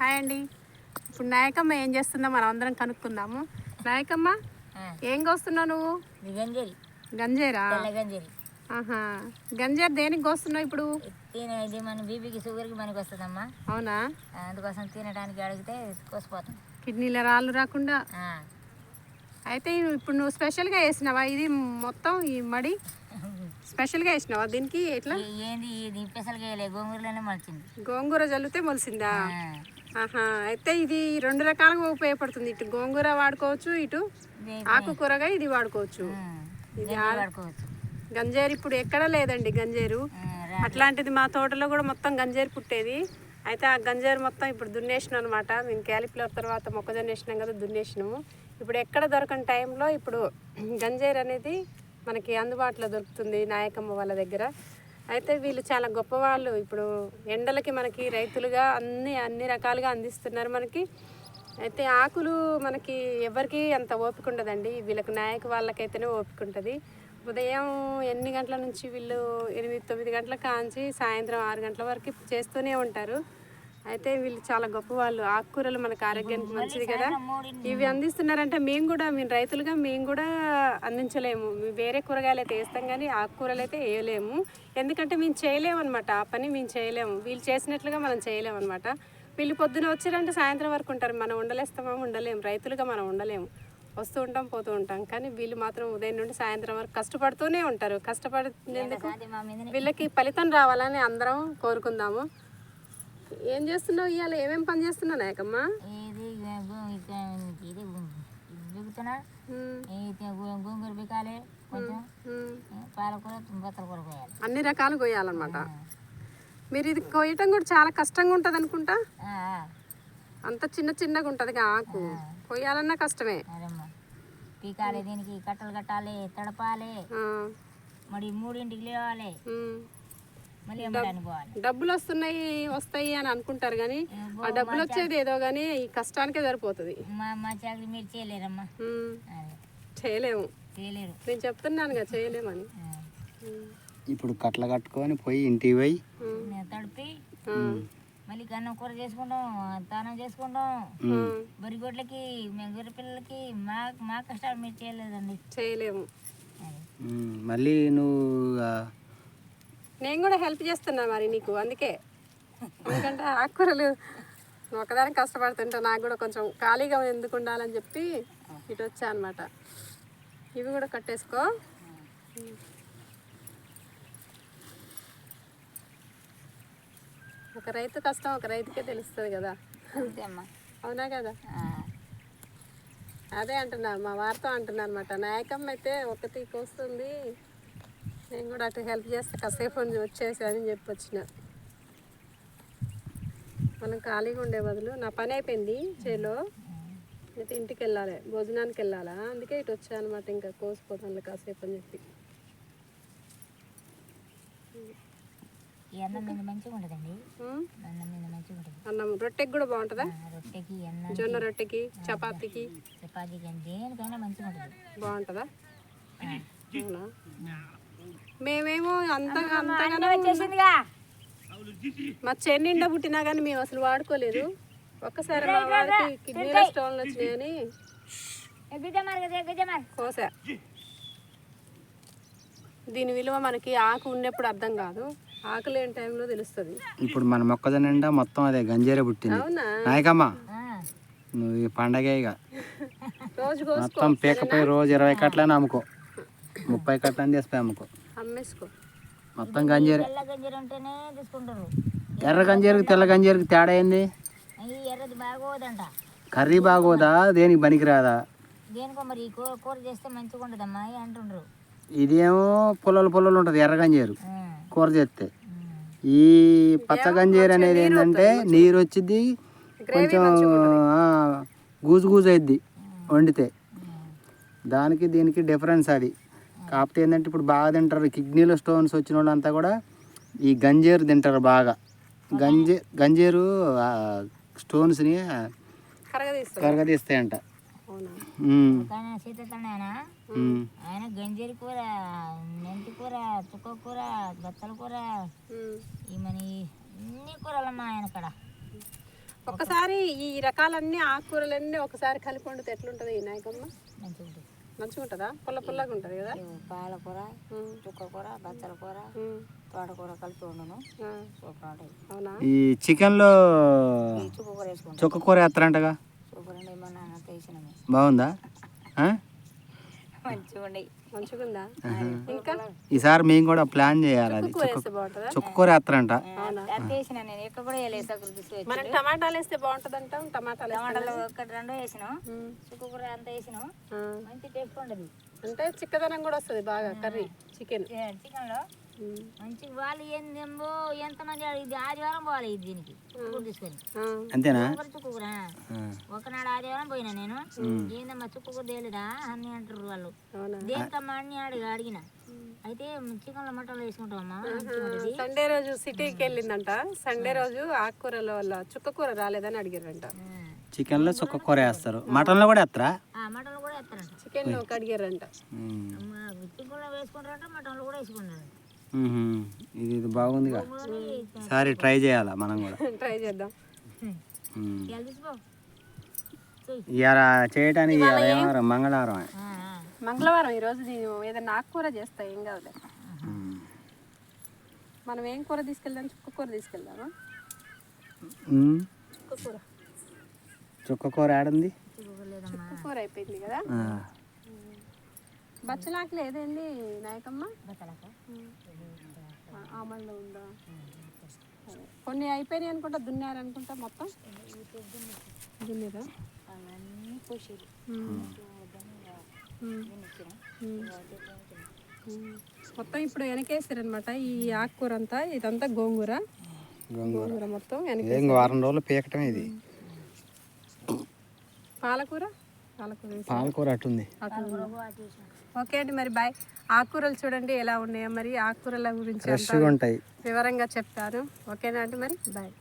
Hi అండి. ఇప్పుడు నాయకమ్మ ఏం చేస్తుందో మనం అందరం కనుక్కుందాము. నాయకమ్మ ఏం కోస్తున్నావు నువ్వు? గంజరి. గంజేరా? గంజరి. ఆహా. గంజేరు దేనికి కోస్తున్నావు ఇప్పుడు? ఇది మన బీపీకి షుగర్కి మనకి వస్తుందమ్మా. అవునా? అందుకోసం తినడానికి అడిగితే కోసిపోతాం. కిడ్నీల రాళ్ళు రాకుండా. అయితే ఇప్పుడు నువ్వు స్పెషల్గా వేసినావా? ఇది మొత్తం ఈ మడి? స్పెషల్గా వేసినావా? దీనికి ఎట్లా? ఏంది ఇది వేయలే. గోంగూరలోనే మలిచింది. గోంగూర జల్లితే మొలిసిందా. ఆహా. అయితే ఇది రెండు రకాలుగా ఉపయోగపడుతుంది. ఇటు గోంగూర వాడుకోవచ్చు ఇటు ఇది ఆకుకూరగా ఇది వాడుకోవచ్చు. వాడుకోవచ్చు. గంజేరు ఇప్పుడు ఎక్కడ లేదండి గంజేరు. అట్లాంటిది మా తోటలో కూడా మొత్తం గంజేరు పుట్టేది. అయితే ఆ గంజేరు మొత్తం ఇప్పుడు దున్నేసినాం అనమాట మేము క్యాలిఫ్లవర్ తర్వాత మొక్కజొన్న వేసినాం కదా దున్నేసినాము. ఇప్పుడు ఎక్కడ దొరకని టైంలో ఇప్పుడు గంజేరు అనేది మనకి అందుబాటులో దొరుకుతుంది నాయకమ్మ వాళ్ళ దగ్గర. అయితే వీళ్ళు చాలా గొప్పవాళ్ళు. ఇప్పుడు ఎండలకి మనకి రైతులుగా అన్ని అన్ని రకాలుగా అందిస్తున్నారు మనకి. అయితే ఆకులు మనకి ఎవరికి అంత ఓపిక ఉండదండి. వీళ్ళకి నాయక వాళ్ళకైతేనే ఓపిక ఉంటుంది. ఉదయం ఎన్ని గంటల నుంచి వీళ్ళు ఎనిమిది తొమ్మిది గంటల కాంచి సాయంత్రం ఆరు గంటల వరకు చేస్తూనే ఉంటారు. అయితే వీళ్ళు చాలా గొప్ప వాళ్ళు ఆకుకూరలు మనకు ఆరోగ్యానికి మంచిది కదా. ఇవి అందిస్తున్నారంటే మేము కూడా మేము రైతులుగా మేము కూడా అందించలేము. వేరే కూరగాయలు అయితే వేస్తాం కానీ ఆకుకూరలు అయితే వేయలేము. ఎందుకంటే మేము చేయలేము అనమాట ఆ పని మేము చేయలేము. వీళ్ళు చేసినట్లుగా మనం చేయలేము అనమాట వీళ్ళు పొద్దున వచ్చారంటే సాయంత్రం వరకు ఉంటారు. మనం ఉండలేస్తామా? ఉండలేము. రైతులుగా మనం ఉండలేము. వస్తూ ఉంటాం పోతూ ఉంటాం. కానీ వీళ్ళు మాత్రం ఉదయం నుండి సాయంత్రం వరకు కష్టపడుతూనే ఉంటారు. కష్టపడేందుకు వీళ్ళకి ఫలితం రావాలని అందరం కోరుకుందాము. ఏం చేస్తున్నావు ఇవాళ ఏమేం పని చేస్తున్నావు నాయకమ్మ? ఇది? గోంగూర బికాలి కొంచెం. పాలకూర బత్తల కూర పోయాలి. అన్ని రకాలు కొయ్యాలన్నమాట మీరు ఇది కొయ్యటం కూడా చాలా కష్టంగా ఉంటుంది అనుకుంటా. అంత చిన్న చిన్నగా ఉంటుంది ఆకు. కొయ్యాలన్నా కష్టమే. పీకాలి దీనికి కట్టలు కట్టాలి తడపాలి. మరి మూడింటికి లేవాలి ఉమ్. మళ్ళీ అమ్మడానికి పోవాలి డబ్బులు వస్తున్నాయి వస్తాయి అని అనుకుంటారు కానీ ఆ డబ్బులు వచ్చేది ఏదో కానీ ఈ కష్టానికే సరిపోతుంది. చేయలేము. చేయలేరు. నేను చెప్తున్నానుగా చేయలేమని. ఇప్పుడు కట్టలు కట్టుకొని పోయి ఇంటికి పోయి తడిపి మళ్ళీ కన్నం కూర చేసుకుంటాం తానం చేసుకుంటాం. బరిగొడ్లకి మేము గొర్రె పిల్లలకి మా మా కష్టాలు మీరు చేయలేదండి. చేయలేము. మళ్ళీ నువ్వు ఆ, నేను కూడా హెల్ప్ చేస్తున్నా మరి నీకు అందుకే. ఎందుకంటే ఆకుకూరలు ఒకదానికి కష్టపడుతుంటే నాకు కూడా కొంచెం ఖాళీగా ఎందుకు ఉండాలని చెప్పి ఇటు వచ్చా అనమాట ఇవి కూడా కట్టేసుకో. ఒక రైతు కష్టం ఒక రైతుకే తెలుస్తుంది కదా. అవునా కదా. అదే అంటున్నా మా వారితో అంటున్నా అనమాట నాయకమ్మ అయితే ఒకటి కోస్తుంది. నేను కూడా అటు హెల్ప్ చేస్తే. కాసేపు ఉండి వచ్చేసి అని చెప్పి వచ్చిన మనం ఖాళీగా ఉండే బదులు నా పని అయిపోయింది చేలో. అయితే ఇంటికి వెళ్ళాలి భోజనానికి వెళ్ళాలా? అందుకే ఇటు వచ్చా అనమాట ఇంకా కోసిపోతాను కాసేపు అని చెప్పి. అన్నం రొట్టెకి కూడా బాగుంటుందా? ఆ, రొట్టెకి అన్నం జొన్న రొట్టెకి చపాతీకి. చపాతీకి అని దేనికైనా మంచిగా ఉంటుంది. బాగుంటుందా. అవునా? మేమేమో అంతగా అంతగానో వచ్చేసిందిగా. మా చెన్నిండా పుట్టినా కానీ మేము అసలు వాడుకోలేదు. ఒక్కసారి మా వారికి కిడ్నీలో స్టోన్లు వచ్చినాయని కోసా. దీని విలువ మనకి ఆకు ఉన్నప్పుడు అర్థం కాదు. ఆకు లేని టైంలో తెలుస్తుంది. ఇప్పుడు మన మొక్కజొన్న నిండా మొత్తం అదే గంజేరే పుట్టింది. అవునా? నాయకమ్మ నువ్వు ఈ పండగ ఇక. రోజు కోసుకో. మొత్తం పీకపోయి రోజు ఇరవై కట్లని అమ్ముకో ముప్పై కట్లని తీసిపోయి అమ్ముకో. అమ్మేసుకో. మొత్తం గంజేరే. తెల్ల గంజీరు తీసుకుంటారు. ఎర్ర గంజేరుకి తెల్ల గంజేరుకి తేడా ఏంది? ఈ ఎర్రది బాగోదంట. కర్రీ బాగోదా? దేనికి పనికిరాదా? దేనికో మరి ఈ కూర కూర చేస్తే మంచిగా ఉండదమ్మా అని అంటుండ్రు. ఇదేమో పొలాలు పొలాలు ఉంటుంది ఎర్ర గంజేరు. కూర చేస్తే. ఈ పచ్చ గంజేరు అనేది ఏంటంటే నీరు వచ్చింది కొంచెం గూజు గూజు అయిద్ది వండితే. దానికి దీనికి డిఫరెన్స్ అది. కాకపోతే ఏంటంటే ఇప్పుడు బాగా తింటారు. కిడ్నీలో స్టోన్స్ వచ్చిన వాళ్ళంతా కూడా ఈ గంజేరు తింటారు బాగా. గంజే గంజేరు స్టోన్స్ని కరగదీస్తాయంట. ఆయన ఉమ్. ఆయన గంజీరి కూర మెంతి కూర చుక్క కూర బత్తల కూర. ఈ మన ఈ అన్ని అన్ని కూరలమ్మా ఆయన కాడ. ఒక్కసారి ఈ రకాలన్నీ ఆకుకూరలన్నీ ఒకసారి కలిపి వండితే ఎట్లుంటుంది ఈ నాయకమ్మ? మంచిగా ఉంటుంది మంచిగా ఉంటుందా పుల్ల పుల్లగా ఉంటుంది కదా? పాలకూర ఉమ్, చుక్క కూర బచ్చల కూర తోటకూర కలిపి ఉంటాయి అవునా? ఈ చికెన్లో ఈ చుక్క కూర వేసుకుంటాం. చుక్క కూర వేస్తారంటగా సూపర్ ఏమన్నా అంత వేసినాము బాగుందా? మంచిగా ఉండే మంచిగా ఉందా ఇంకా? ఈసారి మేము కూడా ప్లాన్ చేయాలి అది. కూర వేస్తే బాగుంటుందా? చుక్క కూర వేస్తారంట. మనం టమాటాలు వేస్తే బాగుంటుంది అంటాం టమాటాలు టమాటాలు ఒకటి రెండు వేసినాం. ఉమ్, చుక్క కూర అంత వేసినాం. మంచి టేస్ట్ ఉండదు అంటే చిక్కదనం కూడా వస్తుంది బాగా కర్రీ చికెన్. చికెన్లో మంచి వాళ్ళు ఏందేమో ఎంతమంది ఇది ఆదివారం పోవాలి ఇది దీనికి చుక్కకూర తీసుకొని. అంతేనా? చుక్కకూర చుక్కకూర ఆ. ఒకనాడు ఆదివారం పోయినా నేను. ఏందమ్మా చుక్కకూర తేలిదా అని అంటారు వాళ్ళు. అవునా? దేనికమ్మా అని అడిగి అడిగిన. అయితే చికెన్లో మటన్లో వేసుకుంటామమ్మా సండే రోజు సిటీకి వెళ్ళిందంట. సండే రోజు ఆకుకూరల వల్ల చుక్క కూర రాలేదని అడిగారంట. చికెన్లో చుక్క కూర వేస్తారు. మటన్లో కూడా వేస్తారా? ఆ మటన్లో కూడా వేస్తారంట. చికెన్ ఒక అడిగారంట. అమ్మ, చికెన్లో వేసుకుంటారంట మటన్లో కూడా వేసుకుంటారు ఉహుం. ఇది ఇది బాగుందిగా. సరే ట్రై చేయాలా మనం కూడా? ట్రై చేద్దాం. ఇవాళ. ఇవాళ చేయటానికి ఇవాళ మంగళవారం. మంగళవారం ఈరోజు నేను ఏదైనా ఆకుకూర చేస్తా ఏం కాదులే మనం ఏం కూర తీసుకెళ్దాం? చుక్క కూర తీసుకెళ్దామా? చుక్క కూర. చుక్క కూర ఆడుంది చుక్క కూర అయిపోయింది కదా? బచ్చలాకు లేదేంది నాయకమ్మ. ఆమల్లో ఉందా. కొన్ని అయిపోయినాయి అనుకుంటా దున్నారు అనుకుంటా మొత్తం. దున్నేదా అవన్నీ పోసేది. మొత్తం ఇప్పుడు వెనకేసారనమాట ఈ ఆకుకూర అంతా ఇదంతా గోంగూర. గోంగూర. మొత్తం వెనక ఇంక వారం రోజులు పీకటమే ఇది. పాలకూర? పాలకూర పాలకూర అట్టుంది అటు ఉంది. ఓకే అండి మరి బాయ్. ఆకుకూరలు చూడండి ఎలా ఉన్నాయో మరి ఆకుకూరల గురించి వివరంగా చెప్తాను ఓకేనా అండి మరి బాయ్.